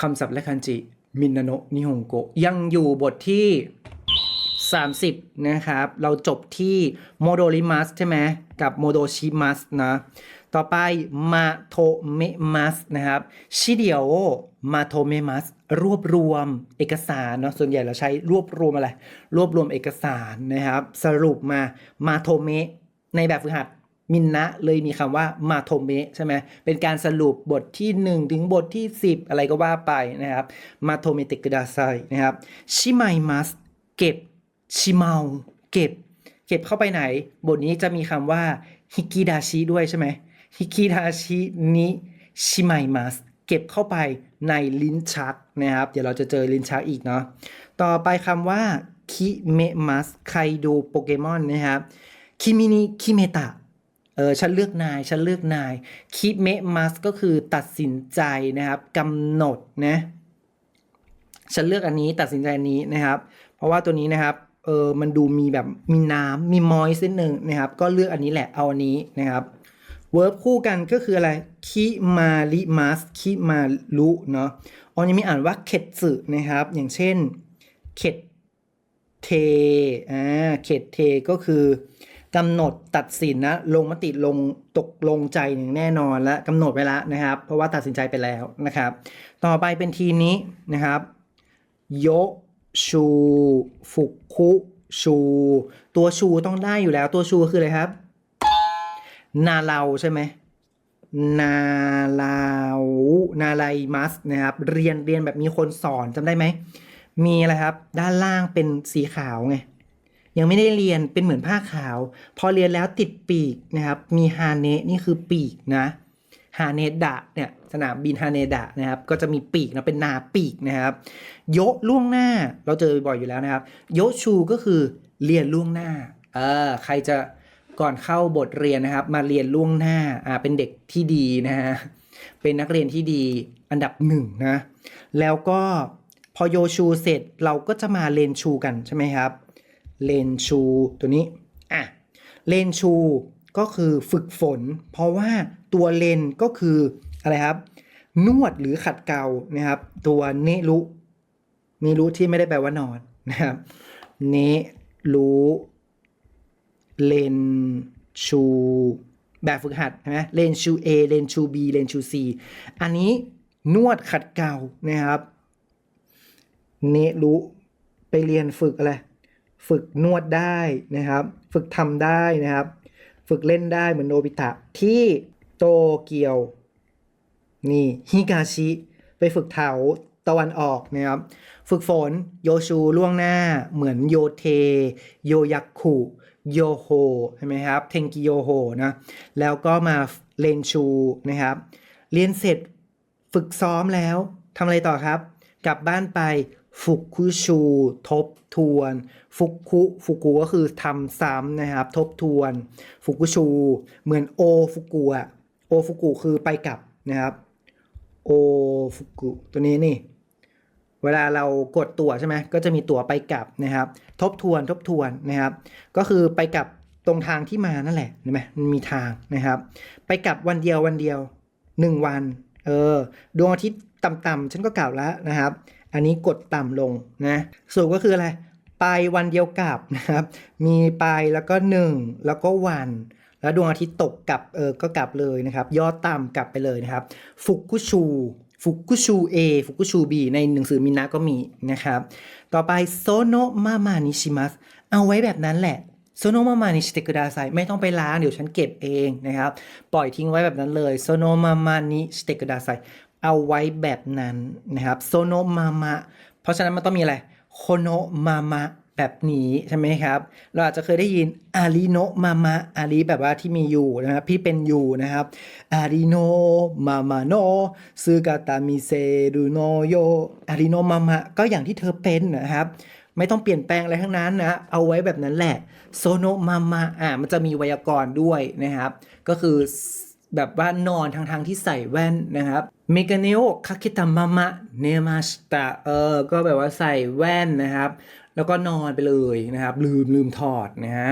คำศัพท์และคันจิ มินนาโนะนิฮงโกยังอยู่บทที่ 30 นะครับ เราจบที่โมโดริมัสใช่ไหมกับโมโดชิมัสนะ ต่อไปมาโทเมมัสนะครับ ชิเดียวมาโทเมมัสรวบรวมเอกสารเนาะส่วนใหญ่เราใช้รวบรวมอะไร รวบรวมเอกสารนะครับ สรุปมามาโทเมในแบบฝึกหัด มินนะเลยมีคำว่ามาโทเมใช่ไหมเป็นการสรุปบทที่ 1 ถึงบทที่ 10 อะไรก็ว่าไปนะครับมาโทเมเตกดาไซนะครับชิไมมัสเก็บชิเมาเก็บ เก็บเข้าไปไหน บทนี้จะมีคำว่าฮิกิดาชิด้วยใช่ไหมฮิกิดาชินิชิไมมัสเก็บเข้าไปในลิ้นชักนะครับ เดี๋ยวเราจะเจอลิ้นชักอีกเนาะต่อไปคำว่าคิเมมัสใครดูโปเกมอนนะครับคิมินิคิเมตะ เออฉันเลือกนาย ฉันเลือกนายคิเมมัสก็คือตัดสินใจนะครับกำหนดนะฉันเลือกอันนี้ตัดสินใจอันนี้นะครับ เพราะว่าตัวนี้นะครับเออมันดูมีแบบมีน้ำมีมอยส์นิดนึงนะครับ ก็เลือกอันนี้แหละเอาอันนี้นะครับเวิร์บคู่กันก็คืออะไรคิมาริมัสคิมารุเนาะออนยังมีอ่านว่าเข็ดสึนะครับ อย่างเช่นเข็ดเทอ่าเข็ดเทก็คือ กำหนดตัดสินนะลงมติลงตกลงใจอย่างแน่นอนและกำหนดไว้แล้วนะครับ เพราะว่าตัดสินใจไปแล้วนะครับ ต่อไปเป็นทีนี้นะครับโยชูฟุคุชู ตัวชูต้องได้อยู่แล้ว ตัวชูคืออะไรครับ นาเราใช่ไหมนาลาวนาไลมัสนะครับ เรียนเรียนแบบมีคนสอนจำได้ไหม มีอะไรครับ ด้านล่างเป็นสีขาวไง ยังไม่ได้เรียนเป็นเหมือนผ้าขาว พอเรียนแล้วติดปีกนะครับ มีฮาเนะนี่คือปีกนะฮาเนดะเนี่ยสนามบินฮาเนดะนะครับก็จะมีปีกนะเป็นนาปีกนะครับ โยล่วงหน้าเราเจอบ่อยอยู่แล้วนะครับ โยชูก็คือเรียนล่วงหน้าเออใครจะก่อนเข้าบทเรียนนะครับ มาเรียนล่วงหน้าอ่าเป็นเด็กที่ดีนะฮะเป็นนักเรียนที่ดีอันดับหนึ่งนะแล้วก็พอโยชูเสร็จเราก็จะมาเลนชูกันใช่ไหมครับ เลนชูตัวนี้อะเลนชูก็คือฝึกฝน เพราะว่าตัวเลนก็คืออะไรครับ นวดหรือขัดเกลานะครับ ตัวเนรุเนรุที่ไม่ได้แปลว่านอนนะครับเนรุเลนชูแบบฝึกหัดนะเลนชู A เลนชู B เลนชู C อันนี้นวดขัดเกลานะครับ เนรุไปเรียนฝึกอะไร ฝึกนวดได้นะครับ ฝึกทำได้นะครับ ฝึกเล่นได้เหมือนโนบิตะที่โตเกียวนี่ฮิกาชิไปฝึกแถวตะวันออกนะครับ ฝึกฝนโยชูล่วงหน้าเหมือนโยเท โยยักคุโยโฮใช่ไหมครับ เทงกิโยโฮนะแล้วก็มาเลนชูนะครับ เรียนเสร็จฝึกซ้อมแล้วทำอะไรต่อครับ กลับบ้านไป ฟุกุชูทบทวน ฟุกุฟุกุก็คือทำซ้ำนะครับ ทบทวน ฟุกุชู เหมือนโอฟุกุอะโอฟุกุคือไปกลับนะครับ โอฟุกุตัวนี้นี่ เวลาเรากดตั๋วใช่ไหมก็จะมีตั๋วไปกลับนะครับ ทบทวนทบทวนนะครับ ก็คือไปกลับตรงทางที่มานั่นแหละเห็นไหมมันมีทางนะครับ ไปกลับวันเดียววันเดียวหนึ่งวัน เออดวงอาทิตย์ต่ำๆฉันก็กล่าวแล้วนะครับ อันนี้กดต่ำลงนะสรุปก็คืออะไรไปวันเดียวกับนะครับ มีไปแล้วก็หนึ่งแล้วก็วัน แล้วดวงอาทิตย์ตกกลับเออก็กลับเลยนะครับยอดต่ำกลับไปเลยนะครับ ฟุกุชูฟุกุชู A ฟุกุชู B ในหนังสือมินะก็มีนะครับ ต่อไปโซโนมามานิชิมัสเอาไว้แบบนั้นแหละโซโนมามานิชิเตกุดาไซไม่ต้องไปล้างเดี๋ยวฉันเก็บเองนะครับ ปล่อยทิ้งไว้แบบนั้นเลยโซโนมามานิชิเตกุดาไซ เอาไว้แบบนั้นนะครับโซโนมามะเพราะฉะนั้นมันต้องมีอะไรโคโนมามะแบบนี้ใช่ไหมครับ เราอาจจะเคยได้ยินอาริโนมามะอาริแบบว่าที่มีอยู่นะครับพี่เป็นอยู่นะครับอาริโนมามาโนซึกาตามิเซรุโนโยอาริโนมามะก็อย่างที่เธอเป็นนะครับ ไม่ต้องเปลี่ยนแปลงอะไรทั้งนั้นนะเอาไว้แบบนั้นแหละโซโนมามะอ่ามันจะมีไวยากรณ์ด้วยนะครับ ก็คือแบบว่านอนทางทางที่ใส่แว่นนะครับ เมกาเนโอคาคิตามะมะเนมาสตะเออก็แบบว่าใส่แว่นนะครับ แล้วก็นอนไปเลยนะครับ ลืมลืมถอดนะฮะ